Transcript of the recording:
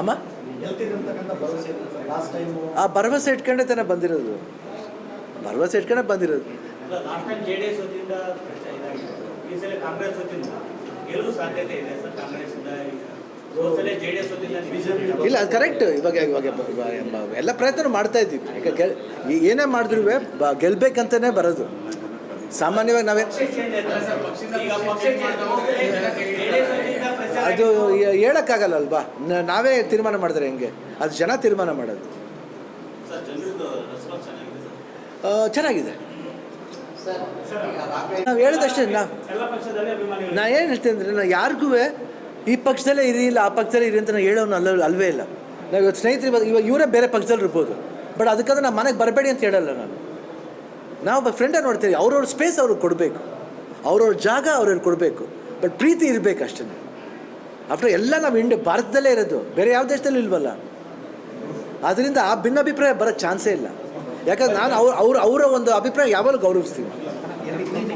ಅಮ್ಮ? ಆ ಭರವಸೆ ಇಟ್ಕೊಂಡೇ ತಾನೆ ಬಂದಿರೋದು. ಭರವಸೆ ಇಟ್ಕೊಂಡೇ ಬಂದಿರೋದು. ಇಲ್ಲ ಅದು ಕರೆಕ್ಟ್ ಇವಾಗ ಇವಾಗ ಎಲ್ಲ ಪ್ರಯತ್ನ ಮಾಡ್ತಾ ಇದ್ದೀವಿ. ಯಾಕೆ ಗೆಲ್ ಏನೇ ಮಾಡಿದ್ರು ಗೆಲ್ಬೇಕಂತಲೇ ಬರೋದು. ಸಾಮಾನ್ಯವಾಗಿ ನಾವೇ ಅದು ಹೇಳೋಕ್ಕಾಗಲ್ಲಲ್ವಾ? ಹೇಳಕ್ಕಾಗಲ್ಲ ಅಲ್ವಾ ನಾವೇ ತೀರ್ಮಾನ ಮಾಡಿದ್ರೆ ಹೆಂಗೆ? ಅದು ಜನ ತೀರ್ಮಾನ ಮಾಡೋದು. ಸರ್ ಜನರದ್ದು ರೆಸ್ಪಾನ್ಸ್ ಚೆನ್ನಾಗಿದೆ ಸರ್. ಆ, ಚೆನ್ನಾಗಿದೆ. ನಾವು ಹೇಳಿದಷ್ಟೇ ನಾ ಎಲ್ಲ ಪಕ್ಷದಲ್ಲಿ ಅಭಿಮಾನಿಗಳು. ನಾ ಏನು ಹೇಳ್ತೀನಿ ಅಂದರೆ ನಾವು ಯಾರಿಗೂ ಈ ಪಕ್ಷದಲ್ಲೇ ಇರಿ ಇಲ್ಲ ಆ ಪಕ್ಷದಲ್ಲೇ ಇರಿ ಅಂತ ನಾವು ಹೇಳೋನು ಅಲ್ಲ ಅಲ್ವೇ ಇಲ್ಲ. ನಾವು ಇವತ್ತು ಸ್ನೇಹಿತರು ಇವಾಗ ಇವಾಗ ಇವರೇ ಬೇರೆ ಪಕ್ಷದಲ್ಲಿ ಇರ್ಬೋದು. ಬಟ್ ಅದಕ್ಕಾದ್ರೆ ನಾನು ಮನೆಗೆ ಬರಬೇಡಿ ಅಂತ ಹೇಳಲ್ಲ ನಾನು. ನಾವು ಒಬ್ಬ ಫ್ರೆಂಡೇ ನೋಡ್ತೀವಿ ಅವ್ರವ್ರ ಸ್ಪೇಸ್ ಅವ್ರಿಗೆ ಕೊಡಬೇಕು. ಅವ್ರವ್ರ ಜಾಗ ಅವ್ರವ್ರಿಗೆ ಕೊಡಬೇಕು. ಬಟ್ ಪ್ರೀತಿ ಇರಬೇಕು ಅಷ್ಟೇ ಆಫ್ಟರ್ ಎಲ್ಲ ನಾವು ಇಂಡಿಯಾ ಭಾರತದಲ್ಲೇ ಇರೋದು. ಬೇರೆ ಯಾವ ದೇಶದಲ್ಲೂ ಇಲ್ವಲ್ಲ? ಅದರಿಂದ ಆ ಭಿನ್ನಾಭಿಪ್ರಾಯ ಬರೋ ಚಾನ್ಸೇ ಇಲ್ಲ. ಯಾಕಂದ್ರೆ ನಾನು ಅವ್ರ ಅವ್ರ ಅವರ ಒಂದು ಅಭಿಪ್ರಾಯ ಯಾವಾಗಲೂ ಗೌರವಿಸ್ತೀನಿ.